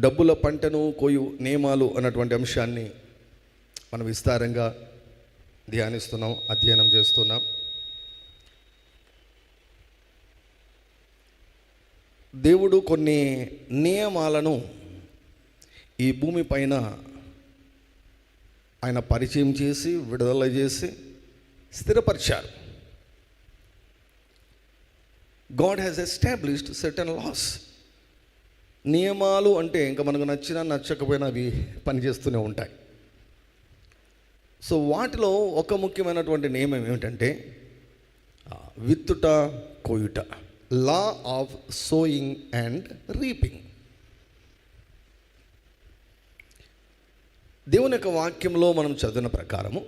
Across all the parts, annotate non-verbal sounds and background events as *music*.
డబ్బుల పంటను కోయు నియమాలు అన్నటువంటి అంశాన్ని మనం విస్తారంగా ధ్యానిస్తున్నాం అధ్యయనం చేస్తున్నాం. దేవుడు కొన్ని నియమాలను ఈ భూమి పైన ఆయన పరిచయం చేసి విడుదల చేసి స్థిరపరిచారు. God has established certain laws నియమాలు అంటే ఇంకా మనకు నచ్చినా నచ్చకపోయినా అవి పనిచేస్తూనే ఉంటాయి. సో వాటిలో ఒక ముఖ్యమైనటువంటి నియమం ఏమిటంటే విత్తుట కోయుట law of sowing and reaping. దేవుని యొక్క వాక్యంలో మనం చదివిన ప్రకారము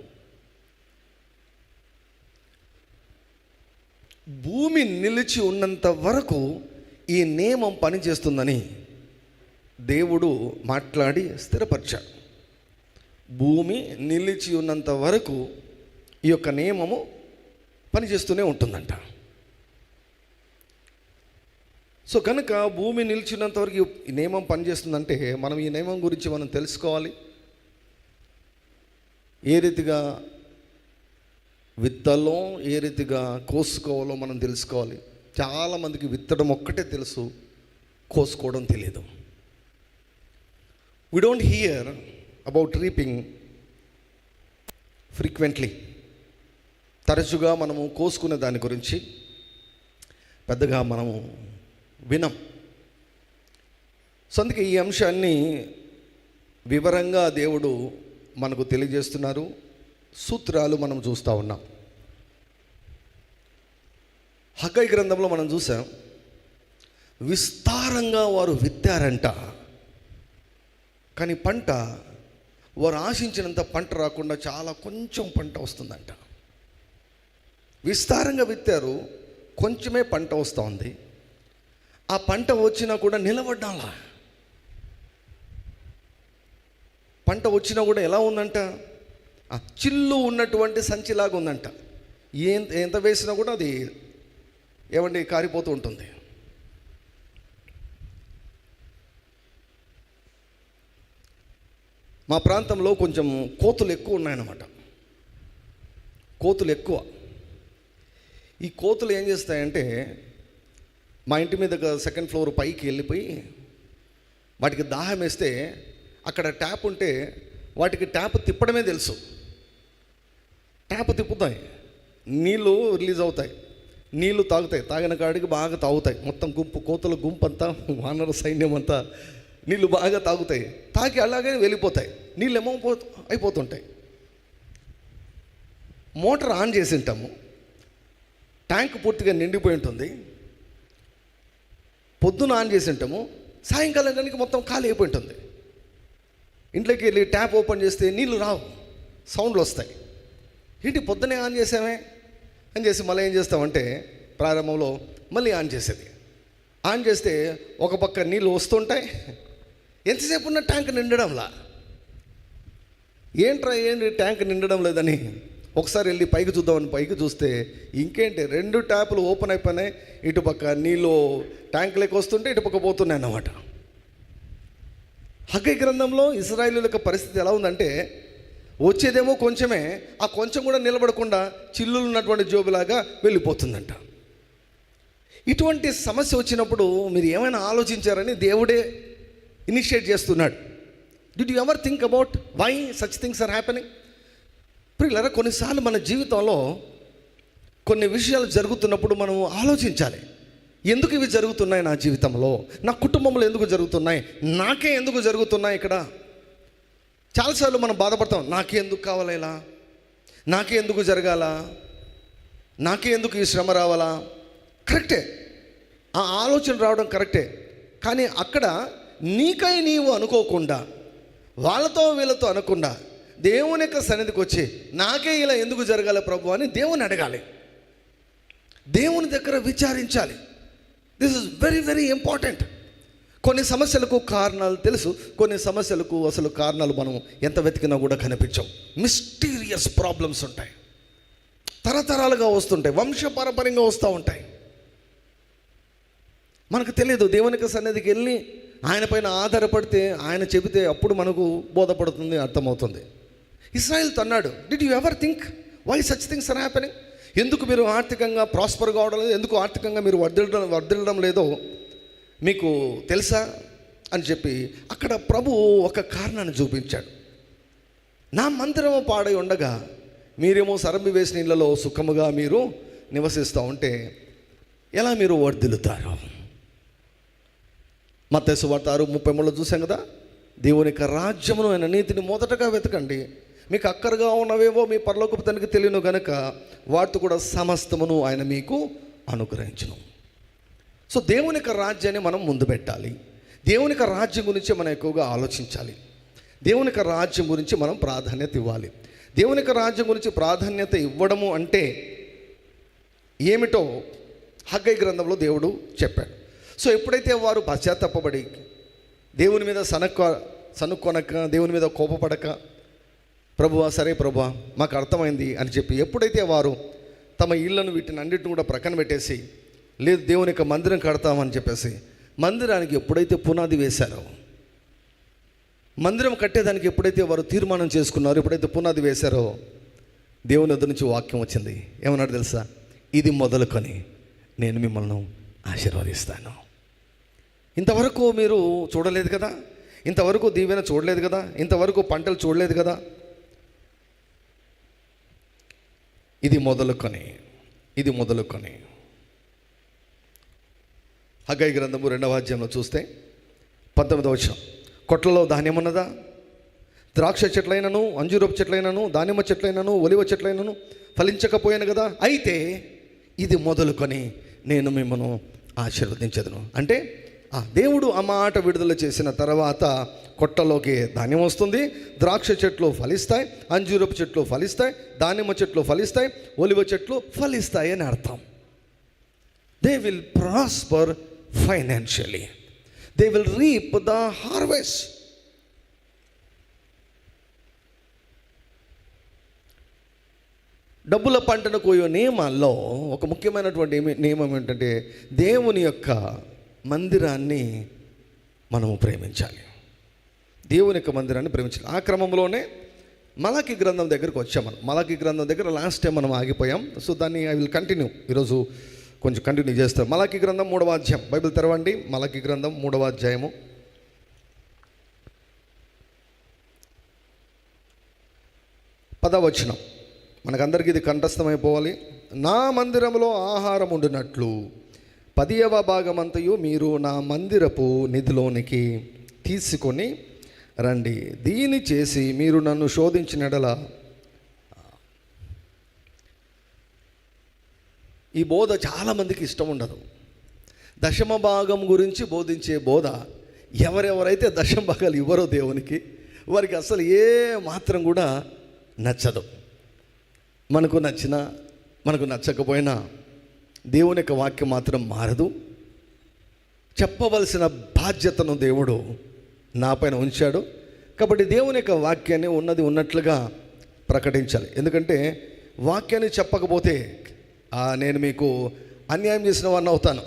భూమి నిలిచి ఉన్నంత వరకు ఈ నియమం పనిచేస్తుందని దేవుడు మాట్లాడి స్థిరపరిచాడు. భూమి నిలిచి ఉన్నంత వరకు ఈ యొక్క నియమము పనిచేస్తూనే ఉంటుందంట. సో కనుక భూమి నిలిచినంత వరకు ఈ నియమం పనిచేస్తుందంటే మనం ఈ నియమం గురించి మనం తెలుసుకోవాలి. ఏ రీతిగా విత్తలో ఏ రీతిగా కోసుకోవాలో మనం తెలుసుకోవాలి. చాలామందికి విత్తడం ఒక్కటే తెలుసు కోసుకోవడం తెలియదు we don't hear about reaping frequently తరచుగా మనము కోసుకునే దాని గురించి పెద్దగా మనము వినం. సో అందుకే ఈ అంశాన్ని వివరంగా దేవుడు మనకు తెలియజేస్తున్నారు. సూత్రాలు మనం చూస్తూ ఉన్నాం. హగ్గై గ్రంథంలో మనం చూసాం విస్తారంగా వారు విత్తారంట. కానీ పంట వారు ఆశించినంత పంట రాకుండా చాలా కొంచెం పంట వస్తుందంట. విస్తారంగా విత్తారు కొంచెమే పంట వస్తుంది ఆ పంట వచ్చినా కూడా నిలబడ్డాలా? పంట వచ్చినా కూడా ఎలా ఉందంట? ఆ చిల్లు ఉన్నటువంటి సంచిలాగా ఉందంట. ఎంత ఎంత వేసినా కూడా అది ఏమండి కారిపోతూ ఉంటుంది. మా ప్రాంతంలో కొంచెం కోతులు ఎక్కువ ఉన్నాయన్నమాట. కోతులు ఎక్కువ. ఈ కోతులు ఏం చేస్తాయంటే మా ఇంటి మీద సెకండ్ ఫ్లోర్ పైకి వెళ్ళిపోయి వాటికి దాహం వేస్తే అక్కడ ట్యాప్ ఉంటే వాటికి ట్యాప్ తిప్పడమే తెలుసు. ట్యాప్ తిప్పుతాయి. నీళ్ళు రిలీజ్ అవుతాయి. నీళ్ళు తాగుతాయి. తాగిన కాడికి బాగా తాగుతాయి. మొత్తం గుంపు కోతుల గుంపు అంతా వానర సైన్యం అంతా నీళ్ళు బాగా తాగుతాయి. తాకి అలాగే వెళ్ళిపోతాయి. నీళ్ళు ఏమో పో అయిపోతుంటాయి. మోటార్ ఆన్ చేసి ఉంటాము. ట్యాంక్ పూర్తిగా నిండిపోయి ఉంటుంది. పొద్దున ఆన్ చేసి ఉంటాము. సాయంకాలం కనుక మొత్తం ఖాళీ అయిపోయి ఉంటుంది. ఇంట్లోకి వెళ్ళి ట్యాప్ ఓపెన్ చేస్తే నీళ్ళు రావు. సౌండ్లు వస్తాయి. ఏంటి పొద్దునే ఆన్ చేసామే? అని చేసి మళ్ళీ ఏం చేస్తామంటే ప్రారంభంలో మళ్ళీ ఆన్ చేసేది. ఆన్ చేస్తే ఒక పక్క నీళ్ళు వస్తుంటాయి. ఎంతసేపు ఉన్న ట్యాంక్ నిండడంలా? ఏంట్రా ఏంటి ట్యాంక్ నిండడం లేదని? ఒకసారి వెళ్ళి పైకి చూద్దామని పైకి చూస్తే ఇంకేంటి? రెండు ట్యాపులు ఓపెన్ అయిపోయినాయి. ఇటుపక్క నీళ్ళు ట్యాంకులోకి వస్తుంటే ఇటుపక్క పోతున్నాయి అన్నమాట. హగ్గై గ్రంథంలో ఇస్రాయిల్ యొక్క పరిస్థితి ఎలా ఉందంటే వచ్చేదేమో కొంచెమే ఆ కొంచెం కూడా నిలబడకుండా చిల్లులు ఉన్నటువంటి జోబులాగా వెళ్ళిపోతుందంట. ఇటువంటి సమస్య వచ్చినప్పుడు మీరు ఏమైనా ఆలోచించారని దేవుడే ఇనిషియేట్ చేస్తున్నాడు. Did you ever think about why such things are happening ప్రియులరా కొన్నిసార్లు మన జీవితంలో కొన్ని విషయాలు జరుగుతున్నప్పుడు మనం ఆలోచించాలి. ఎందుకు ఇవి జరుగుతున్నాయి నా జీవితంలో? నా కుటుంబంలో ఎందుకు జరుగుతున్నాయి? నాకే ఎందుకు జరుగుతున్నాయి ఇక్కడ? చాలాసార్లు మనం బాధపడతాం నాకే ఎందుకు కావాలి ఇలా? నాకే ఎందుకు జరగాల? నాకే ఎందుకు ఈ శ్రమ రావాలా? కరెక్టే. ఆ ఆలోచన రావడం కరెక్టే. కానీ అక్కడ నీకై నీవు అనుకోకుండా వాళ్ళతో వీళ్ళతో అనకుండా దేవుని యొక్క సన్నిధికి వచ్చి నాకే ఇలా ఎందుకు జరగాలి ప్రభు అని దేవుని అడగాలి. దేవుని దగ్గర విచారించాలి. This is very very important కొన్ని సమస్యలకు కారణాలు తెలుసు. కొన్ని సమస్యలకు అసలు కారణాలు మనం ఎంత వెతికినా కూడా కనిపించవు. మిస్టీరియస్ ప్రాబ్లమ్స్ ఉంటాయి. తరతరాలుగా వస్తుంటాయి. వంశపారంపర్యంగా వస్తూ ఉంటాయి. మనకు తెలియదు దేవునికి సన్నిధికి వెళ్ళి ఆయన పైన ఆధారపడితే ఆయన చెబితే అప్పుడు మనకు బోధపడుతుంది అర్థమవుతుంది. ఇస్రాయల్తో అన్నాడు did you ever think why such things are happening ఎందుకు మీరు ఆర్థికంగా ప్రాస్పర్ కావడం లేదు? ఎందుకు ఆర్థికంగా మీరు వర్దిల్లడం వర్దిల్లడం లేదో మీకు తెలుసా? అని చెప్పి అక్కడ ప్రభు ఒక కారణాన్ని చూపించాడు. నా మందిరము పాడై ఉండగా మీరేమో సరంబి వేసిన ఇళ్ళలో సుఖముగా మీరు నివసిస్తూ ఉంటే ఎలా మీరు వర్ధిల్లుతారు వార్త ఆరు ముప్పై మూడు చూసాం కదా? దేవుని యొక్క రాజ్యమును ఆయన నీతిని మొదటగా వెతకండి. మీకు అక్కరగా ఉన్నవేవో మీ పరలోకపు తనకి తెలియను గనక వాటితో కూడా సమస్తమును ఆయన మీకు అనుగ్రహించను. సో దేవుని యొక్క రాజ్యాన్ని మనం ముందు పెట్టాలి. దేవుని యొక్క రాజ్యం గురించి మనం ఎక్కువగా ఆలోచించాలి. దేవుని యొక్క రాజ్యం గురించి మనం ప్రాధాన్యత ఇవ్వాలి. దేవుని యొక్క రాజ్యం గురించి ప్రాధాన్యత ఇవ్వడము అంటే ఏమిటో హగ్గై గ్రంథంలో దేవుడు చెప్పాడు. సో ఎప్పుడైతే వారు పశ్చాత్తాపడి దేవుని మీద సనక్క సనుక్కొనక దేవుని మీద కోపపడక ప్రభువా సరే ప్రభువా మాకు అర్థమైంది అని చెప్పి ఎప్పుడైతే వారు తమ ఇళ్ళను వీటిని అన్నిటిని కూడా ప్రక్కన పెట్టేసి లేదు దేవుని యొక్క మందిరం కడతామని చెప్పేసి మందిరానికి ఎప్పుడైతే పునాది వేశారో మందిరం కట్టేదానికి ఎప్పుడైతే వారు తీర్మానం చేసుకున్నారో ఎప్పుడైతే పునాది వేశారో దేవుని వద్ద నుంచి వాక్యం వచ్చింది. ఏమన్నాడు తెలుసా? ఇది మొదలుకొని నేను మిమ్మల్ని ఆశీర్వదిస్తాను. ఇంతవరకు మీరు చూడలేదు కదా? ఇంతవరకు దీవెన చూడలేదు కదా? ఇంతవరకు పంటలు చూడలేదు కదా? ఇది మొదలుకొని ఇది మొదలుకొని. హగ్గై గ్రంథము రెండవ అధ్యాయంలో చూస్తే పంతొమ్మిదవ వచ్చాం కొట్లలో ధాన్యం ఉన్నదా? ద్రాక్ష చెట్లైనను అంజూరపు చెట్లైనను దానిమ్మ చెట్లైనను ఒలివ చెట్లైనను ఫలించకపోయాను కదా? అయితే ఇది మొదలుకొని నేను మిమ్మల్ని ఆశీర్వదించదును. అంటే దేవుడు ఆ మాట విడుదల చేసిన తర్వాత కొట్టలోకి ధాన్యం వస్తుంది ద్రాక్ష చెట్లు ఫలిస్తాయి అంజూరపు చెట్లు ఫలిస్తాయి దానిమ్మ చెట్లు ఫలిస్తాయి ఒలివ చెట్లు ఫలిస్తాయి అని అర్థం. They will prosper financially they will reap the harvest డబ్బుల పంటను కోయో నియమాల్లో ఒక ముఖ్యమైనటువంటి నియమం ఏంటంటే దేవుని యొక్క మందిరాన్ని మనము ప్రేమించాలి. దేవుని యొక్క మందిరాన్ని ప్రేమించాలి. ఆ క్రమంలోనే మలాకి గ్రంథం దగ్గరికి వచ్చాం మనం. మలాకి గ్రంథం దగ్గర లాస్ట్ టైం మనం ఆగిపోయాం. సో దాన్ని ఐ విల్ కంటిన్యూ ఈరోజు కొంచెం కంటిన్యూ చేస్తారు మలాకి గ్రంథం మూడవ అధ్యాయం. బైబిల్ తెరవండి. మలాకి గ్రంథం మూడవ అధ్యాయము. పదవచనం. మనకందరికీ ఇది కంఠస్థమైపోవాలి. నా మందిరంలో ఆహారం ఉండినట్లు పదియవ భాగమంతయు మీరు నా మందిరపు నిధిలోనికి తీసుకొని రండి. దీని చేసి మీరు నన్ను శోధించినడల. ఈ బోధ చాలామందికి ఇష్టం ఉండదు. దశమ భాగం గురించి బోధించే బోధ ఎవరెవరైతే దశమ భాగాలు ఇవ్వరో దేవునికి వారికి అసలు ఏ మాత్రం కూడా నచ్చదు. మనకు నచ్చిన మనకు నచ్చకపోయినా దేవుని యొక్క వాక్యం మాత్రం మారదు. చెప్పవలసిన బాధ్యతను దేవుడు నాపైన ఉంచాడు. కాబట్టి దేవుని యొక్క వాక్యాన్ని ఉన్నది ఉన్నట్లుగా ప్రకటించాలి. ఎందుకంటే వాక్యాన్ని చెప్పకపోతే నేను మీకు అన్యాయం చేసిన వాడిని అవుతాను.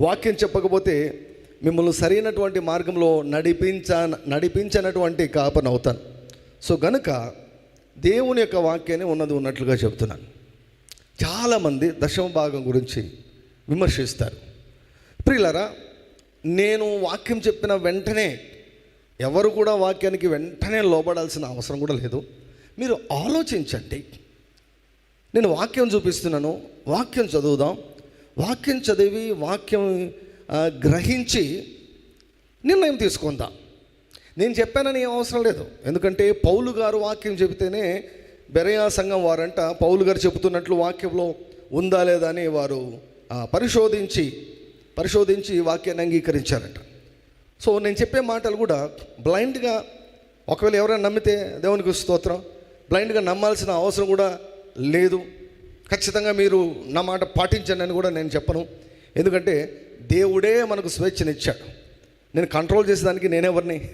వాక్యం చెప్పకపోతే మిమ్మల్ని సరైనటువంటి మార్గంలో నడిపించ నడిపించనటువంటి కాపను అవుతాను. సో గనుక దేవుని యొక్క వాక్యాన్ని ఉన్నది ఉన్నట్లుగా చెప్తున్నాను. చాలామంది దశమ భాగం గురించి విమర్శిస్తారు. ప్రియులరా నేను వాక్యం చెప్పిన వెంటనే ఎవరు కూడా వాక్యానికి వెంటనే లోబడాల్సిన అవసరం కూడా లేదు. మీరు ఆలోచించండి. నేను వాక్యం చూపిస్తున్నాను వాక్యం చదువుదాం. వాక్యం చదివి వాక్యం గ్రహించి నిర్ణయం తీసుకుందాం. నేను చెప్పానని ఏం అవసరం లేదు. ఎందుకంటే పౌలు గారు వాక్యం చెబితేనే బెరయా సంఘం వారంట పౌలు గారు చెబుతున్నట్లు వాక్యంలో ఉందా లేదా అని వారు పరిశోధించి పరిశోధించి వాక్యాన్ని అంగీకరించారట. సో నేను చెప్పే మాటలు కూడా బ్లైండ్గా ఒకవేళ ఎవరైనా నమ్మితే దేవునికి స్తోత్రం. బ్లైండ్గా నమ్మాల్సిన అవసరం కూడా లేదు. ఖచ్చితంగా మీరు నా మాట పాటించండి అని కూడా నేను చెప్పను. ఎందుకంటే దేవుడే మనకు స్వేచ్ఛనిచ్చాడు. నేను కంట్రోల్ చేసేదానికి నేనెవరిని?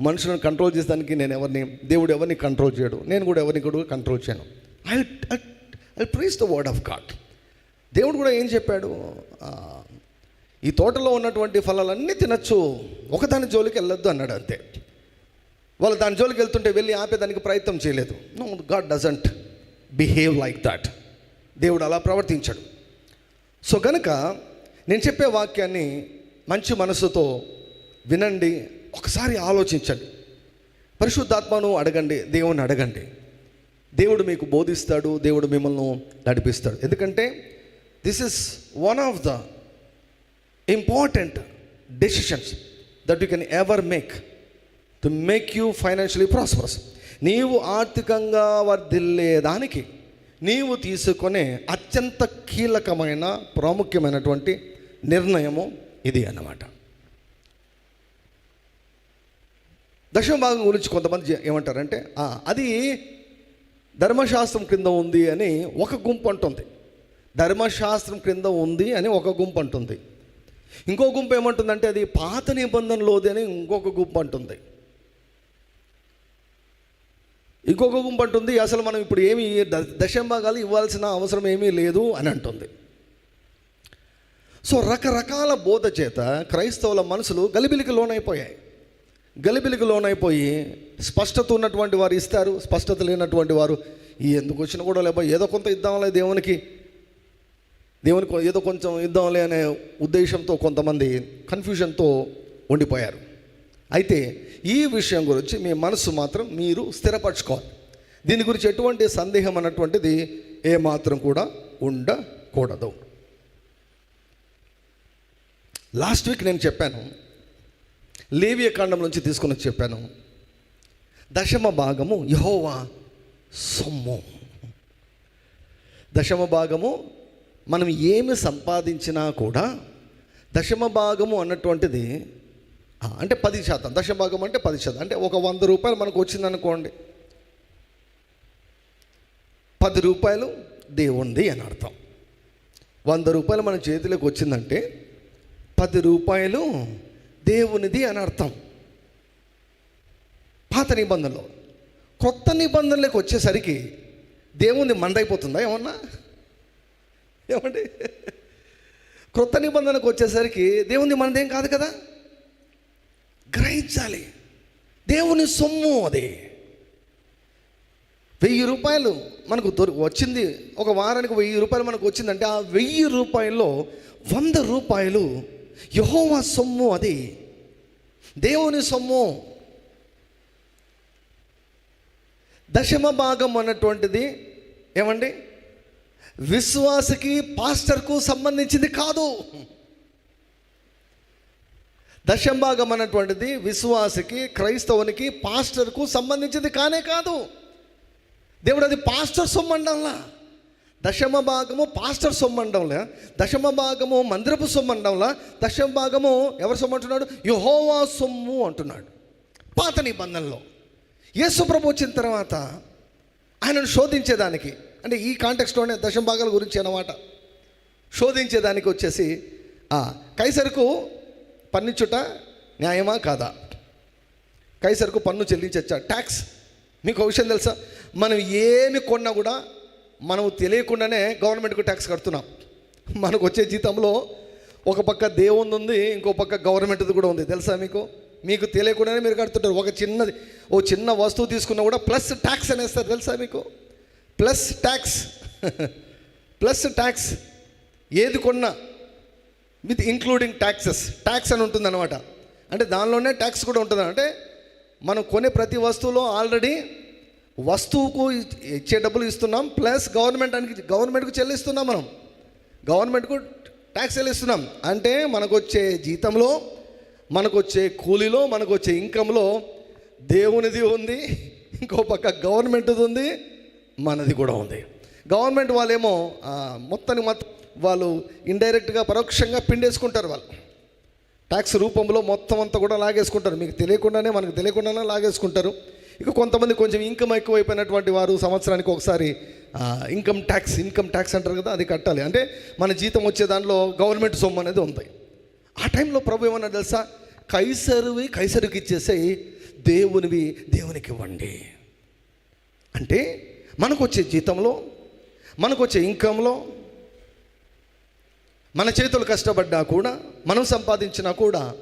మనుషులను కంట్రోల్ చేసేదానికి నేను ఎవరిని దేవుడు ఎవరిని కంట్రోల్ చేయడు. నేను కూడా ఎవరిని కూడా కంట్రోల్ చేయను. I I praise the word of God దేవుడు కూడా ఏం చెప్పాడు? ఈ తోటలో ఉన్నటువంటి ఫలాలన్నీ తినచ్చు. ఒకదాని జోలికి వెళ్ళొద్దు అన్నాడు అంతే. వాళ్ళు దాని జోలికి వెళ్తుంటే వెళ్ళి ఆపేదానికి ప్రయత్నం చేయలేదు. No God doesn't behave like that దేవుడు అలా ప్రవర్తించాడు. సో కనుక నేను చెప్పే వాక్యాన్ని మంచి మనసుతో వినండి. ఒకసారి ఆలోచించండి. పరిశుద్ధాత్మను అడగండి దేవుని అడగండి. దేవుడు మీకు బోధిస్తాడు దేవుడు మిమ్మల్ని నడిపిస్తాడు. ఎందుకంటే this is one of the important decisions that you can ever make to make you financially prosperous నీవు ఆర్థికంగా వర్ధిల్లేదానికి నీవు తీసుకునే అత్యంత కీలకమైన ప్రాముఖ్యమైనటువంటి నిర్ణయము ఇది అన్నమాట. దశమ భాగం గురించి కొంతమంది ఏమంటారంటే అది ధర్మశాస్త్రం క్రింద ఉంది అని ఒక గుంపు అంటుంది. ధర్మశాస్త్రం క్రింద ఉంది అని ఒక గుంపు అంటుంది. ఇంకో గుంపు ఏమంటుందంటే అది పాత నిబంధనలోది అని ఇంకొక గుంపు అంటుంది. ఇంకొక గుంపు అంటుంది అసలు మనం ఇప్పుడు ఏమి ద- భాగాలు ఇవ్వాల్సిన అవసరం ఏమీ లేదు అని అంటుంది. సో రకరకాల బోధ చేత క్రైస్తవుల మనసులు గలిబిలికి లోనైపోయాయి. గలిబిలికి లోనైపోయి స్పష్టత ఉన్నటువంటి వారు ఇస్తారు స్పష్టత లేనటువంటి వారు ఈ ఎందుకు వచ్చినా కూడా లేబో ఏదో కొంత ఇద్దాంలే దేవునికి. దేవునికి ఏదో కొంచెం ఇద్దాంలే అనే ఉద్దేశంతో కొంతమంది కన్ఫ్యూజన్తో ఉండిపోయారు. అయితే ఈ విషయం గురించి మీ మనసు మాత్రం మీరు స్థిరపరచుకోవాలి. దీని గురించి ఎటువంటి సందేహం అన్నటువంటిది ఏమాత్రం కూడా ఉండకూడదు. లాస్ట్ వీక్ నేను చెప్పాను లేవియ కాండం నుంచి తీసుకుని చెప్పాను. దశమ భాగము యహోవా సొమ్ము. దశమ భాగము మనం ఏమి సంపాదించినా కూడా దశమ భాగము అన్నటువంటిది అంటే పది శాతం. దశభాగం అంటే పది శాతం. అంటే ఒక వంద రూపాయలు మనకు వచ్చిందనుకోండి. పది రూపాయలు దేవుంది అని అర్థం. వంద రూపాయలు మన చేతిలోకి వచ్చిందంటే పది రూపాయలు దేవునిది అని అర్థం. పాత నిబంధనలో కొత్త నిబంధనలకు వచ్చేసరికి దేవుని మందైపోతుందా ఏమన్నా? ఏమండి? క్రొత్త నిబంధనకు వచ్చేసరికి దేవుని మనదేం కాదు కదా? గ్రహించాలి. దేవుని సొమ్ము అది. వెయ్యి రూపాయలు మనకు దొరి వచ్చింది ఒక వారానికి వెయ్యి రూపాయలు మనకు వచ్చిందంటే ఆ వెయ్యి రూపాయల్లో వంద రూపాయలు యహోవా సొమ్ము అది. దేవుని సొమ్ము. దశమ భాగం అన్నటువంటిది ఏమండి? విశ్వాసకి పాస్టర్కు సంబంధించింది కాదు. దశమ భాగం అన్నటువంటిది విశ్వాసకి క్రైస్తవునికి పాస్టర్కు సంబంధించింది కానే కాదు. దేవుడు అది పాస్టర్ సొమ్మండంలా దశమ భాగము పాస్టర్ సొమ్మండంలా దశమ భాగము మందిరపు సొమ్మండంలా దశమ భాగము ఎవరు సొమ్మంటున్నాడు? యహోవా సొమ్ము అంటున్నాడు. పాత నిబంధనలో. యేసు ప్రభు వచ్చిన తర్వాత ఆయనను శోధించేదానికి అంటే ఈ కాంటెక్స్ట్లోనే దశమ భాగాల గురించి అన్నమాట. శోధించేదానికి వచ్చేసి కైసరుకు పన్నిచ్చుట న్యాయమా కాదా? కైసరుకు పన్ను చెల్లించచ్చా? ట్యాక్స్. మీకు ఒక విషయం తెలుసా? మనం ఏమి కొన్నా కూడా మనము తెలియకుండానే గవర్నమెంట్కు ట్యాక్స్ కడుతున్నాం. మనకు వచ్చే జీతంలో ఒక పక్క దేవుంది ఉంది ఇంకో పక్క గవర్నమెంట్ది కూడా ఉంది. తెలుసా మీకు? మీకు తెలియకుండానే మీరు కడుతుంటారు. ఒక చిన్నది ఓ చిన్న వస్తువు తీసుకున్నా కూడా ప్లస్ ట్యాక్స్ అనేస్తారు. తెలుసా మీకు? ప్లస్ ట్యాక్స్ *laughs* ప్లస్ ట్యాక్స్ ఏది కొన్నా విత్ ఇంక్లూడింగ్ ట్యాక్సెస్ ట్యాక్స్ అని ఉంటుంది అనమాట అంటే దానిలోనే ట్యాక్స్ కూడా ఉంటుంది అంటే మనం కొనే ప్రతి వస్తువులో ఆల్రెడీ వస్తువుకు ఇ- ఇచ్చే డబ్బులు ఇస్తున్నాం ప్లస్ గవర్నమెంట్ అని గవర్నమెంట్కు చెల్లిస్తున్నాం మనం. గవర్నమెంట్కు ట్యాక్స్ చెల్లిస్తున్నాం. అంటే మనకు వచ్చే జీతంలో మనకు వచ్చే కూలీలో మనకు వచ్చే ఇన్కంలో దేవునిది ఉంది ఇంకో పక్క గవర్నమెంట్ది ఉంది మనది కూడా ఉంది. గవర్నమెంట్ వాళ్ళేమో మొత్తాన్ని మొత్తానికి మొత్తం వాళ్ళు ఇండైరెక్ట్గా పరోక్షంగా పిండేసుకుంటారు వాళ్ళు. ట్యాక్స్ రూపంలో మొత్తం అంతా కూడా లాగేసుకుంటారు. మీకు తెలియకుండానే మనకు తెలియకుండానే లాగేసుకుంటారు. ఇక కొంతమంది కొంచెం ఇన్కమ్ ఎక్కువైపోయినటువంటి వారు సంవత్సరానికి ఒకసారి ఇన్కమ్ ట్యాక్స్ ఇన్కమ్ ట్యాక్స్ అంటారు కదా అది కట్టాలి. అంటే మన జీతం వచ్చే దాంట్లో గవర్నమెంట్ సొమ్ము అనేది ఉంది. ఆ టైంలో ప్రభు ఏమన్నా తెలుసా? కైసరువి కైసరుకి ఇచ్చేసేయి దేవునివి దేవునికి ఇవ్వండి. అంటే మనకు వచ్చే జీతంలో మనకు వచ్చే ఇన్కంలో మన చేతులు కష్టపడ్డా కూడా మనం సంపాదించినా కూడా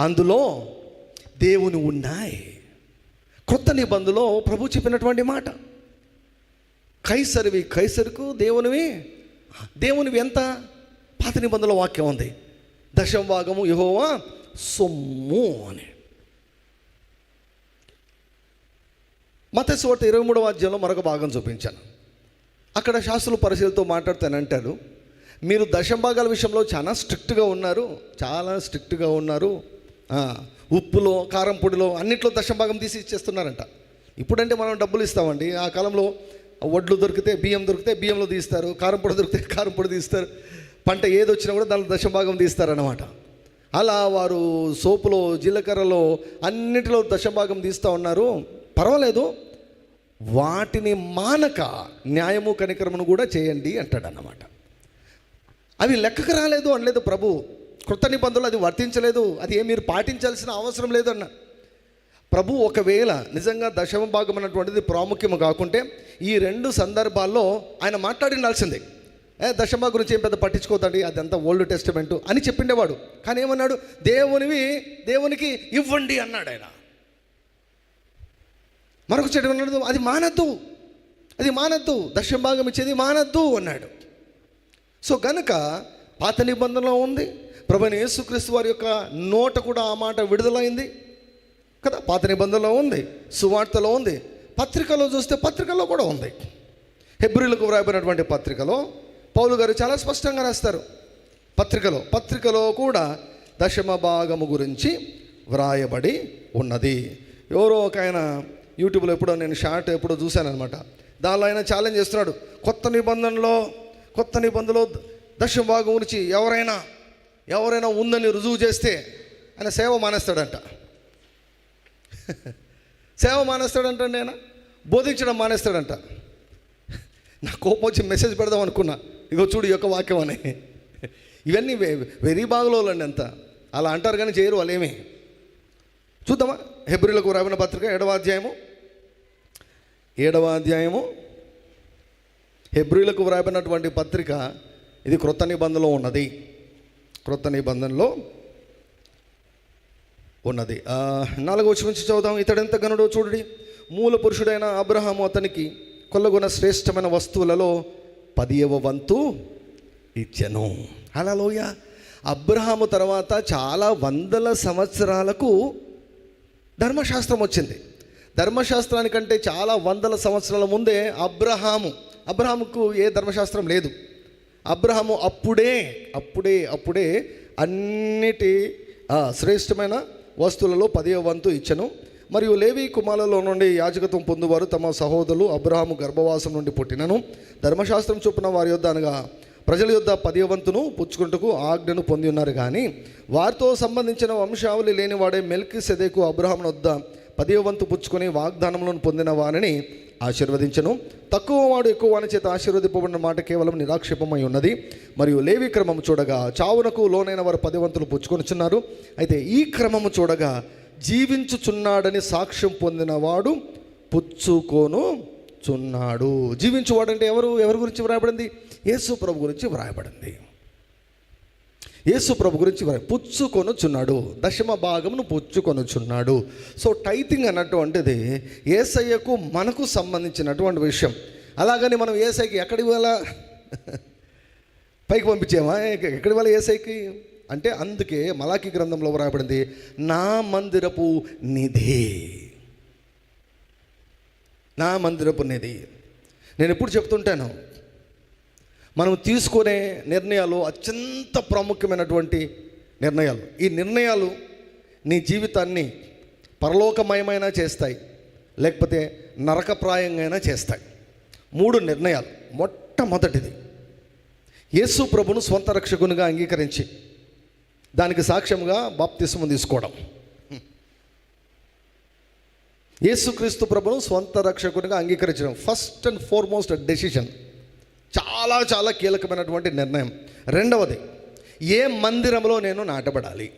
అందులో దేవుని ఉన్నాయి. కొత్త నిబంధనలో ప్రభు చెప్పినటువంటి మాట. కైసరివి కైసరుకు దేవునివి దేవునివి ఎంత? పాత నిబంధనలో వాక్యం ఉంది. దశం భాగము యహోవా సొమ్ము అని. మతస్వార్త ఇరవై మూడవ అధ్యాయంలో మరొక భాగం చూపించాను. అక్కడ శాస్త్రులు పరిశీలతో మాట్లాడుతాను అంటారు మీరు దశంభాగాల విషయంలో చాలా స్ట్రిక్ట్గా ఉన్నారు చాలా స్ట్రిక్ట్గా ఉన్నారు. ఉప్పులో కారం పొడిలో అన్నింటిలో దశభాగం తీసి ఇచ్చేస్తున్నారంట. ఇప్పుడంటే మనం డబ్బులు ఇస్తామండి. ఆ కాలంలో వడ్లు దొరికితే బియ్యం దొరికితే బియ్యంలో తీస్తారు కారం పొడి దొరికితే కారం పొడి తీస్తారు పంట ఏది వచ్చినా కూడా దాని దశభాగం తీస్తారన్నమాట. అలా వారు సోపులో జీలకర్రలో అన్నిటిలో దశభాగం తీస్తూ ఉన్నారు. పర్వాలేదు. వాటిని మానక న్యాయము కనికరమును కూడా చేయండి అంటాడు అన్నమాట అవి లెక్కకు రాలేదు అనలేదు ప్రభు. కృత నిబంధనలు అది వర్తించలేదు అది ఏం మీరు పాటించాల్సిన అవసరం లేదు అన్న ప్రభు ఒకవేళ నిజంగా దశమ భాగం అన్నటువంటిది ప్రాముఖ్యము కాకుంటే ఈ రెండు సందర్భాల్లో ఆయన మాట్లాడినాల్సిందే. ఏ దశమ గురించి ఏం పెద్ద పట్టించుకోదండి అదంతా ఓల్డ్ టెస్టిమెంట్ అని చెప్పిండేవాడు. కానీ ఏమన్నాడు? దేవునివి దేవునికి ఇవ్వండి అన్నాడు ఆయన. మరొక చెడు అన్నాడు అది మానద్దు అది మానద్దు దశమ భాగం ఇచ్చేది మానద్దు అన్నాడు. సో గనుక పాత నిబంధనలో ఉంది ప్రభు యేసుక్రీస్తు వారి యొక్క నోట కూడా ఆ మాట విడుదలైంది. కదా? పాత నిబంధనలో ఉంది సువార్తలో ఉంది పత్రికలో చూస్తే పత్రికలో కూడా ఉంది. హెబ్రిలకు వ్రాయబడినటువంటి పత్రికలో పౌలు గారు చాలా స్పష్టంగా రాస్తారు. పత్రికలో పత్రికలో కూడా దశమ భాగము గురించి వ్రాయబడి ఉన్నది. ఎవరో ఒక ఆయన యూట్యూబ్లో ఎప్పుడో నేను షార్ట్ ఎప్పుడో చూశానమాట దానిలో ఆయన ఛాలెంజ్ చేస్తున్నాడు. కొత్త నిబంధనలో కొత్త నిబంధనలో దశమ భాగం గురించి ఎవరైనా ఎవరైనా ఉందని రుజువు చేస్తే ఆయన సేవ మానేస్తాడంట. సేవ మానేస్తాడంట నేను బోధించడం మానేస్తాడంట. నా కోపం వచ్చి మెసేజ్ పెడదాం అనుకున్నా. ఇగో చూడు ఈ యొక్క వాక్యం అని. ఇవన్నీ వె- వెరీ బాగులోలండి అంత. అలా అంటారు కానీ చేయరు వాళ్ళేమి. చూద్దామా? హెబ్రిలకు రాబిన పత్రిక ఏడవ అధ్యాయము. ఏడవ అధ్యాయము. హెబ్రిలకు వ్రాయబడినటువంటి పత్రిక ఇది క్రొత్త నిబంధనలో ఉన్నది. క్రొత్త నిబంధనలో ఉన్నది. నాలుగో వచ్చి నుంచి చదువుదాం. ఇతడెంత గనుడో చూడండి. మూల పురుషుడైన అబ్రహాము అతనికి కొల్లగొన్న శ్రేష్టమైన వస్తువులలో పదియవ వంతు ఇచ్చెను. లోయ అబ్రహాము తర్వాత చాలా వందల సంవత్సరాలకు ధర్మశాస్త్రం వచ్చింది. ధర్మశాస్త్రానికంటే చాలా వందల సంవత్సరాల ముందే అబ్రహాము అబ్రహాముకు ఏ ధర్మశాస్త్రం లేదు. అబ్రహము అప్పుడే అప్పుడే అప్పుడే అన్నిటి శ్రేష్టమైన వస్తువులలో పదివ వంతు ఇచ్చను. మరియు లేవి కుమారులలో నుండి యాజకత్వం పొందువారు తమ సహోదరులు అబ్రహాము గర్భవాసం నుండి పుట్టినను. ధర్మశాస్త్రం చొప్పున వారి యొద్ద అనగా ప్రజల యొద్ద పదివంతును పుచ్చుకుంటకు ఆజ్ఞను పొంది ఉన్నారు కానీ వారితో సంబంధించిన వంశావళి లేనివాడే మెల్కి సెదేకు అబ్రహాం వద్ద పదే వంతు పుచ్చుకొని వాగ్దానములను పొందిన వారిని ఆశీర్వదించను. తక్కువ వాడు ఎక్కువ వాని చేత ఆశీర్వదింపబడిన మాట కేవలం నిరాక్షేపమై ఉన్నది. మరియు లేవి క్రమము చూడగా చావునకు లోనైన వారు పది వంతులు పుచ్చుకొనిచున్నారు అయితే ఈ క్రమము చూడగా జీవించుచున్నాడని సాక్ష్యం పొందినవాడు పుచ్చుకోను చున్నాడు. జీవించువాడంటే ఎవరు? ఎవరి గురించి వ్రాయబడింది? యేసు ప్రభు గురించి వ్రాయబడింది. యేసు ప్రభు గురించి పుచ్చుకొనుచున్నాడు. దశమ భాగమును పుచ్చుకొనుచున్నాడు. సో టైతింగ్ అన్నటువంటిది ఏసయ్యకు మనకు సంబంధించినటువంటి విషయం. అలాగని మనం ఏసైకి ఎక్కడికి వెళ్ళా పైకి పంపించామా? ఎక్కడి వాళ్ళ ఏసైకి అంటే అందుకే మలాఖీ గ్రంథంలో వ్రాయబడింది నా మందిరపు నిధి. నా మందిరపు నిధి. నేను ఎప్పుడు చెప్తుంటాను మనం తీసుకునే నిర్ణయాలు అత్యంత ప్రాముఖ్యమైనటువంటి నిర్ణయాలు. ఈ నిర్ణయాలు నీ జీవితాన్ని పరలోకమయమైనా చేస్తాయి లేకపోతే నరకప్రాయంగా చేస్తాయి. మూడు నిర్ణయాలు. మొట్టమొదటిది యేసు ప్రభును స్వంత రక్షకునిగా అంగీకరించి దానికి సాక్ష్యంగా బాప్తిస్మం తీసుకోవడం. యేసుక్రీస్తు ప్రభును స్వంత రక్షకునిగా అంగీకరించడం. First and foremost decision. చాలా చాలా కీలకమైనటువంటి నిర్ణయం. రెండవది ఏ మందిరంలో నేను నాటబడాలి?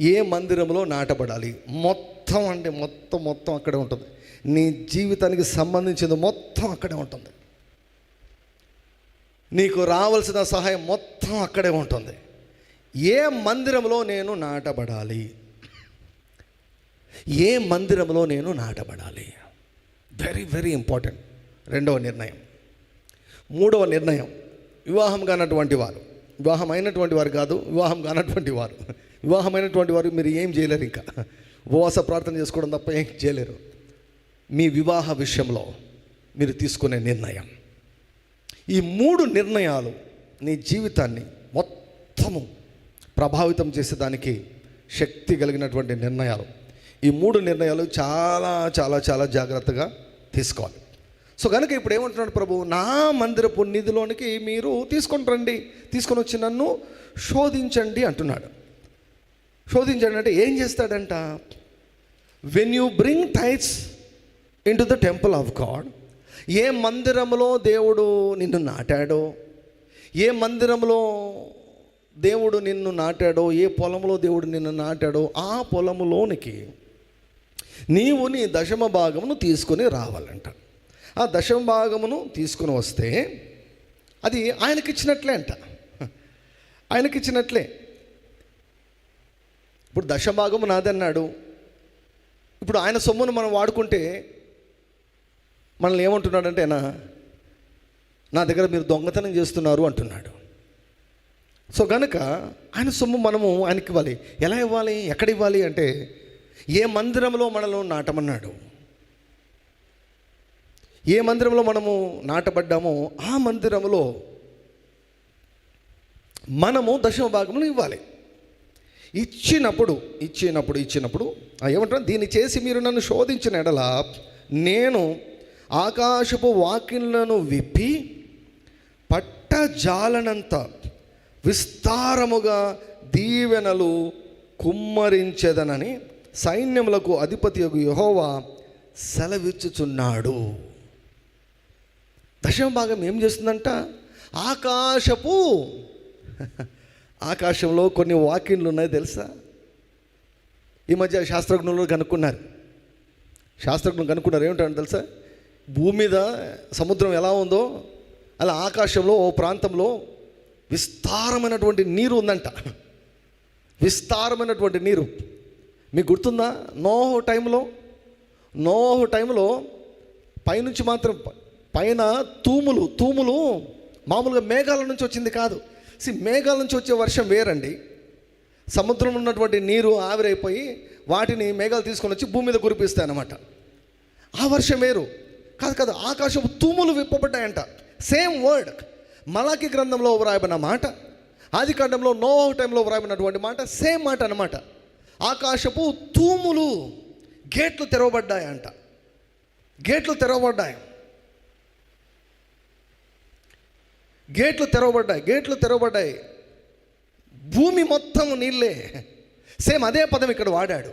ఏ మందిరంలో నాటబడాలి? మొత్తం అంటే మొత్తం మొత్తం అక్కడే ఉంటుంది. నీ జీవితానికి సంబంధించింది మొత్తం అక్కడే ఉంటుంది. నీకు రావాల్సిన సహాయం మొత్తం అక్కడే ఉంటుంది. ఏ మందిరంలో నేను నాటబడాలి? ఏ మందిరంలో నేను నాటబడాలి? వెరీ వెరీ ఇంపార్టెంట్ రెండవ నిర్ణయం. మూడవ నిర్ణయం. వివాహం కానటువంటి వారు. వివాహం అయినటువంటి వారు కాదు వివాహం కానటువంటి వారు. వివాహమైనటువంటి వారు మీరు ఏం చేయలేరు ఇంకా. ఉపవాస ప్రార్థన చేసుకోవడం తప్ప ఏం చేయలేరు. మీ వివాహ విషయంలో మీరు తీసుకునే నిర్ణయం. ఈ మూడు నిర్ణయాలు నీ జీవితాన్ని మొత్తము ప్రభావితం చేసేదానికి శక్తి కలిగినటువంటి నిర్ణయాలు. ఈ మూడు నిర్ణయాలు చాలా చాలా చాలా జాగ్రత్తగా తీసుకోవాలి. సో కనుక ఇప్పుడు ఏమంటున్నాడు ప్రభు? నా మందిరపు నిధిలోనికి మీరు తీసుకొని రండి తీసుకొని వచ్చి నన్ను శోధించండి అంటున్నాడు. శోధించండి అంటే ఏం చేస్తాడంట? When you bring tithes into the temple of God ఏ మందిరంలో దేవుడు నిన్ను నాటాడో ఏ మందిరంలో దేవుడు నిన్ను నాటాడో ఏ పొలంలో దేవుడు నిన్ను నాటాడో ఆ పొలములోనికి నీవు నీ దశమ భాగమును తీసుకొని రావాలంట. ఆ దశమ భాగమును తీసుకొని వస్తే అది ఆయనకిచ్చినట్లే అంట. ఆయనకిచ్చినట్లే. ఇప్పుడు దశభాగము నాదన్నాడు. ఇప్పుడు ఆయన సొమ్మును మనం వాడుకుంటే మనల్ని ఏమంటున్నాడంటే నా నా దగ్గర మీరు దొంగతనం చేస్తున్నారు అంటున్నాడు. సో గనుక ఆయన సొమ్ము మనము ఆయనకి ఇవ్వాలి ఎలా ఇవ్వాలి? ఎక్కడ ఇవ్వాలి? అంటే ఏ మందిరంలో మనలో నాటమన్నాడు? ఏ మందిరంలో మనము నాటబడ్డామో ఆ మందిరంలో మనము దశమ భాగమును ఇవ్వాలి. ఇచ్చినప్పుడు ఇచ్చినప్పుడు ఇచ్చినప్పుడు ఏమంటారు? దీన్ని చేసి మీరు నన్ను శోధించిన ఎడల నేను ఆకాశపు వాకిళ్ళను విప్పి పట్టజాలనంత విస్తారముగా దీవెనలు కుమ్మరించెదనని సైన్యములకు అధిపతి యొక్క యహోవా సెలవిచ్చుచున్నాడు. దశమ భాగం ఏం చేస్తుందంట? ఆకాశపు. ఆకాశంలో కొన్ని వాకిన్లు ఉన్నాయి తెలుసా? ఈ మధ్య శాస్త్రజ్ఞులు కనుక్కున్నారు. శాస్త్రజ్ఞులు కనుక్కున్నారు. ఏమిటంటే తెలుసా? భూమి మీద సముద్రం ఎలా ఉందో అలా ఆకాశంలో ఓ ప్రాంతంలో విస్తారమైనటువంటి నీరు ఉందంట. విస్తారమైనటువంటి నీరు. మీకు గుర్తుందా? నోహు టైంలో నోహు టైంలో పైనుంచి మాత్రం ప- పైన తూములు తూములు మామూలుగా మేఘాల నుంచి వచ్చింది కాదు. సి మేఘాల నుంచి వచ్చే వర్షం వేరండి. సముద్రంలో ఉన్నటువంటి నీరు ఆవిరైపోయి వాటిని మేఘాలు తీసుకొని వచ్చి భూమి మీద కురిపిస్తాయి అన్నమాట ఆ వర్షం వేరు. కాదు కాదు ఆకాశపు తూములు విప్పబడ్డాయంట. Same word. మలాకి గ్రంథంలో వ్రాయబడిన మాట ఆది కాండంలో నో టైంలో వ్రాయబడినటువంటి మాట సేమ్ మాట అన్నమాట. ఆకాశపు తూములు గేట్లు తెరవబడ్డాయంట. గేట్లు తెరవబడ్డాయి. గేట్లు తెరవబడ్డాయి గేట్లు తెరవబడ్డాయి. భూమి మొత్తం నీళ్ళే. సేమ్ అదే పదం ఇక్కడ వాడాడు.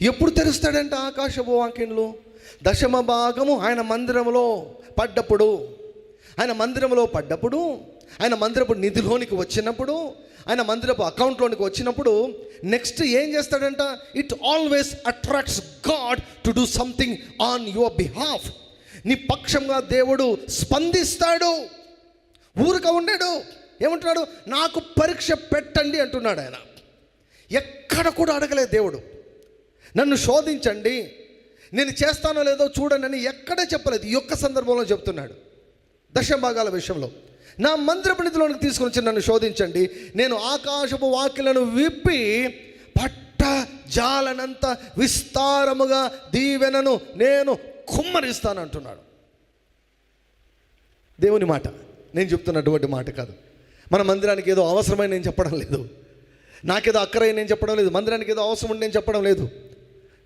ఎప్పుడు తెరుస్తాడంట ఆకాశపు వాక్యంలో దశమ భాగము ఆయన మందిరంలో పడ్డప్పుడు. ఆయన మందిరంలో పడ్డప్పుడు ఆయన మందిరపు నిధిలోనికి వచ్చినప్పుడు ఆయన మందిరపు అకౌంట్లోనికి వచ్చినప్పుడు నెక్స్ట్ ఏం చేస్తాడంట? It always attracts God to do something on your behalf నీ పక్షంగా దేవుడు స్పందిస్తాడు. ఊరుక ఉండాడు. ఏమంటున్నాడు? నాకు పరీక్ష పెట్టండి అంటున్నాడు ఆయన. ఎక్కడ కూడా అడగలేదు దేవుడు. నన్ను శోధించండి. నేను చేస్తానో లేదో చూడండి అని ఎక్కడే చెప్పలేదు. ఈ యొక్క సందర్భంలో చెప్తున్నాడు. దశభాగాల విషయంలో. నా మందిరపు నిధిలోనికి తీసుకొని వచ్చి నన్ను శోధించండి. నేను ఆకాశపు వాక్యలను విప్పి పట్ట జాలనంత విస్తారముగా దీవెనను నేను కుమ్మరిస్తాను అంటున్నాడు. దేవుని మాట. నేను చెప్తున్నటువంటి మాట కాదు. మన మందిరానికి ఏదో అవసరమని నేను చెప్పడం లేదు. నాకేదో అక్కరై నేను చెప్పడం లేదు. మందిరానికి ఏదో అవసరం ఉండి నేను చెప్పడం లేదు.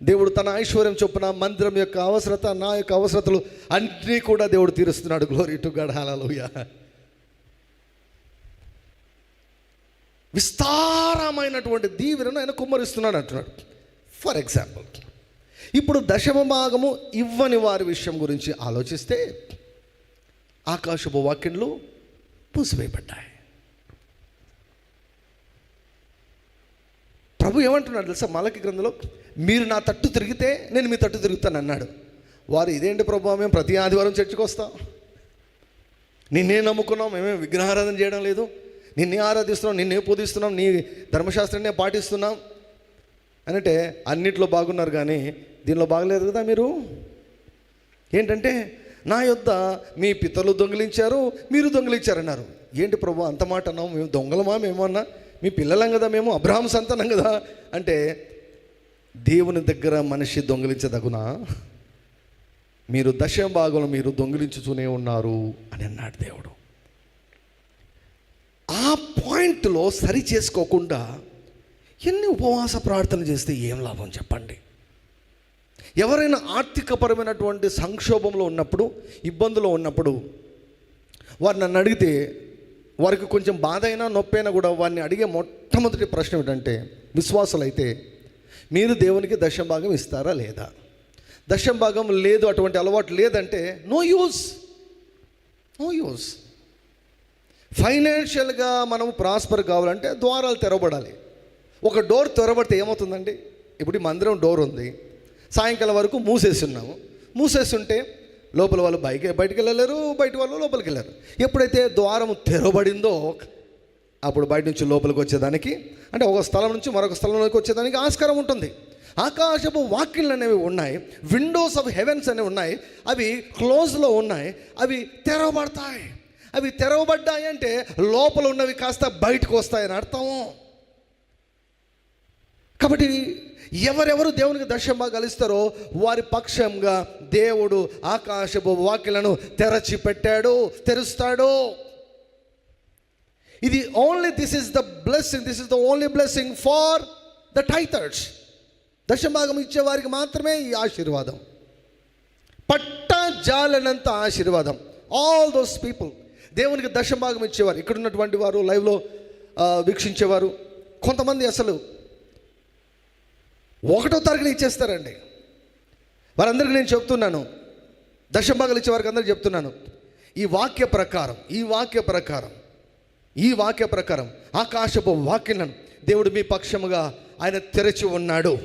దేవుడు తన ఐశ్వర్యం చొప్పున మందిరం యొక్క అవసరత నా యొక్క అవసరతలు అన్నీ కూడా దేవుడు తీరుస్తున్నాడు. గ్లోరీ టు గడ్ విస్తారమైనటువంటి దీవెనను ఆయన కుమ్మరిస్తున్నాడు అంటున్నాడు. ఫర్ ఎగ్జాంపుల్ ఇప్పుడు దశమ భాగము ఇవ్వని వారి విషయం గురించి ఆలోచిస్తే ఆకాశపు వాక్యంలో పూసివేయబడ్డాయి ప్రభు ఏమంటున్నాడు తెలుసా? మలకి గ్రంథంలో మీరు నా తట్టు తిరిగితే నేను మీ తట్టు తిరుగుతాను అన్నాడు. వారు ఇదేంటి ప్రభు మేము ప్రతి ఆదివారం చర్చకు వస్తాం. నిన్నే నమ్ముకున్నాం మేమే విగ్రహారాధన చేయడం లేదు. నిన్నే ఆరాధిస్తున్నాం నిన్నే పూజిస్తున్నాం నీ ధర్మశాస్త్రాన్నే పాటిస్తున్నాం. అనంటే అన్నిట్లో బాగున్నారు కానీ దీనిలో బాగలేదు కదా మీరు? ఏంటంటే నా యొద్ద మీ పితరులు దొంగిలించారు మీరు దొంగిలించారన్నారు. ఏంటి ప్రభు అంత మాట అన్నాం మేము దొంగలమా మేమన్నా మీ పిల్లలం కదా మేము అబ్రహాం సంతానం కదా? అంటే దేవుని దగ్గర మనిషి దొంగిలించదగునా? మీరు దశ భాగంలో మీరు దొంగిలించుతూనే ఉన్నారు అని అన్నాడు దేవుడు. ఆ పాయింట్లో సరి చేసుకోకుండా ఎన్ని ఉపవాస ప్రార్థన చేస్తే ఏం లాభం చెప్పండి? ఎవరైనా ఆర్థికపరమైనటువంటి సంక్షోభంలో ఉన్నప్పుడు ఇబ్బందులో ఉన్నప్పుడు వారు నన్ను అడిగితే వారికి కొంచెం బాధ అయినా నొప్పి అయినా కూడా వారిని అడిగే మొట్టమొదటి ప్రశ్న ఏమిటంటే విశ్వాసులు అయితే మీరు దేవునికి దశం భాగం ఇస్తారా లేదా? దశం భాగం లేదు అటువంటి అలవాటు లేదంటే నో యూస్ నో యూస్ ఫైనాన్షియల్గా మనం ప్రాస్పర్ కావాలంటే ద్వారాలు తెరవబడాలి. ఒక డోర్ తెరబడితే ఏమవుతుందండి? ఇప్పుడు ఈ మందిరం డోర్ ఉంది. సాయంకాలం వరకు మూసేసి ఉన్నాము. మూసేసి లోపల వాళ్ళు బయట బయటకు వెళ్ళలేరు బయట వాళ్ళు లోపలికి వెళ్ళారు ఎప్పుడైతే ద్వారం తెరవబడిందో అప్పుడు బయట నుంచి లోపలికి వచ్చేదానికి అంటే ఒక స్థలం నుంచి మరొక స్థలంలోకి వచ్చేదానికి ఆస్కారం ఉంటుంది. ఆకాశపు వాకిళ్ళు అనేవి ఉన్నాయి విండోస్ ఆఫ్ హెవెన్స్ అనేవి ఉన్నాయి అవి క్లోజ్లో ఉన్నాయి అవి తెరవబడతాయి. అవి తెరవబడ్డాయి అంటే లోపల ఉన్నవి కాస్త బయటకు వస్తాయని అర్థము. కాబట్టి ఎవరెవరు దేవునికి దర్శనంగా కలుస్తారో వారి పక్షంగా దేవుడు ఆకాశపు వాక్యలను తెరచి పెట్టాడు తెరుస్తాడు. ఇది only this is the blessing this is the only blessing for the tithers దశభాగం ఇచ్చే వారికి మాత్రమే ఈ ఆశీర్వాదం. పట్ట జాలనంత ఆశీర్వాదం. ఆల్ దోస్ పీపుల్ దేవునికి దశభాగం ఇచ్చేవారు. ఇక్కడ ఉన్నటువంటి వారు లైవ్లో వీక్షించేవారు. కొంతమంది అసలు ఒకటో తారీఖున ఇచ్చేస్తారండి. వారందరికీ నేను చెప్తున్నాను. దశభాగాలు ఇచ్చే వారికి అందరికీ చెప్తున్నాను. ఈ వాక్య ప్రకారం ఈ వాక్య ప్రకారం ఈ వాక్య ప్రకారం ఆకాశపు వాక్యలను దేవుడు మీ పక్షముగా ఆయన తెరచి ఉన్నాడు.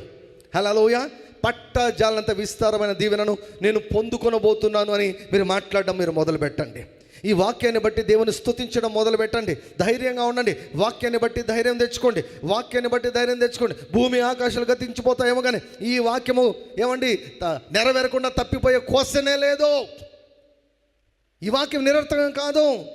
హలోయ పట్ట జాలంత విస్తారమైన దీవెనను నేను పొందుకొనబోతున్నాను అని మీరు మాట్లాడడం మీరు మొదలు పెట్టండి ఈ వాక్యాన్ని బట్టి దేవుని స్థుతించడం మొదలు పెట్టండి. ధైర్యంగా ఉండండి. వాక్యాన్ని బట్టి ధైర్యం తెచ్చుకోండి. వాక్యాన్ని బట్టి ధైర్యం తెచ్చుకోండి. భూమి ఆకాశాలు గతించిపోతాయేమో కానీ ఈ వాక్యము ఏమండి? త- నెరవేరకుండా తప్పిపోయే క్వశ్చనే లేదు. ఈ వాక్యం నిరర్థకం కాదు.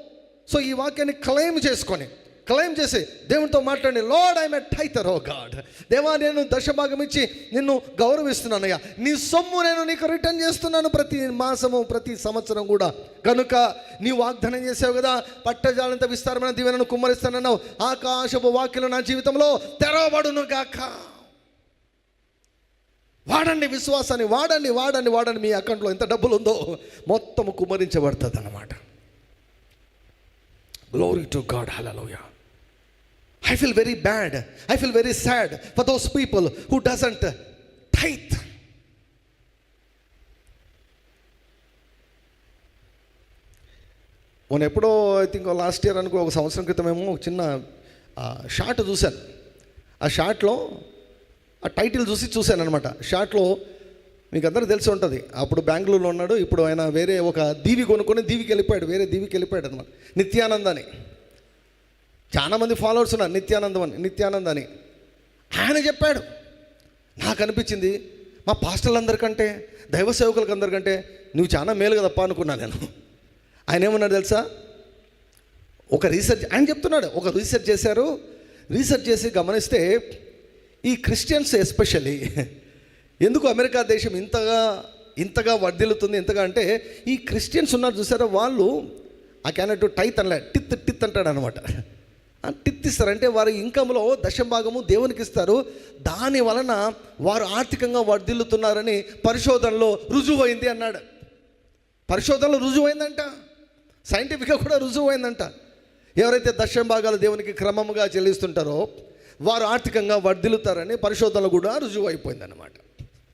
సో ఈ వాక్యాన్ని క్లెయిమ్ చేసుకొని క్లెయిమ్ చేసి దేవునితో మాట్లాడి Lord I met tither oh God దేవా నేను దశభాగం ఇచ్చి నిన్ను గౌరవిస్తున్నాను అయ్యా. నీ సొమ్ము నేను నీకు రిటర్న్ చేస్తున్నాను ప్రతి మాసము ప్రతి సంవత్సరం కూడా. కనుక నీ వాగ్దానం చేసావు కదా పట్టజాలంత విస్తారమైన దీవెనను కుమ్మరిస్తానన్నావు. ఆకాశపు వాక్యలు నా జీవితంలో తెరవబడును గాక. వాడండి విశ్వాసాన్ని వాడండి వాడండి వాడండి. మీ అకౌంట్లో ఎంత డబ్బులు ఉందో మొత్తం కుమ్మరించబడుతుంది అన్నమాట గ్లోరీ టు గాడ్ హలోయ I feel very bad I feel very sad for those people who doesn't tithe మొన్న ఎప్పుడో ఐ థింక్ లాస్ట్ ఇయర్ అనుకో ఒక సంవత్సరం క్రితమేమో ఒక చిన్న షార్ట్ చూశాను. ఆ షార్ట్లో ఆ టైటిల్ చూసి చూశాను అనమాట షార్ట్లో మీకు అందరూ తెలిసి ఉంటుంది. అప్పుడు బెంగళూరులో ఉన్నాడు. ఇప్పుడు ఆయన వేరే ఒక దీవి కొనుక్కొని దీవికి వెళ్ళిపోయాడు. వేరే దీవికి వెళ్ళిపోయాడు అనమాట నిత్యానందని. చాలామంది ఫాలోవర్స్ ఉన్నారు. నిత్యానందం అని నిత్యానంద్ అని. ఆయన చెప్పాడు నాకు అనిపించింది మా పాస్టర్లందరికంటే దైవ సేవకులకి అందరికంటే నువ్వు చాలా మేలు కదప్ప అనుకున్నా నేను. ఆయన ఏమన్నాడు తెలుసా? ఒక రీసెర్చ్ ఆయన చెప్తున్నాడు ఒక రీసెర్చ్ చేశారు. రీసెర్చ్ చేసి గమనిస్తే ఈ క్రిస్టియన్స్ ఎస్పెషల్లీ ఎందుకు అమెరికా దేశం ఇంతగా ఇంతగా వర్ధిల్లుతుంది? ఇంతగా అంటే ఈ క్రిస్టియన్స్ ఉన్నారు చూసారా వాళ్ళు? ఆ క్యానట్ టైత్ అనలే టిత్ టిత్ అంటాడు అనమాట తిత్తిస్తారు. అంటే వారి ఇన్కంలో దశం భాగము దేవునికి ఇస్తారు. దాని వలన వారు ఆర్థికంగా వర్ధిల్లుతున్నారని పరిశోధనలో రుజువైంది అన్నాడు. పరిశోధనలో రుజువైందంట. సైంటిఫిక్గా కూడా రుజువైందంట. ఎవరైతే దశభాగాలు దేవునికి క్రమముగా చెల్లిస్తుంటారో వారు ఆర్థికంగా వర్ధిల్లుతారని పరిశోధనలు కూడా రుజువు అయిపోయిందన్నమాట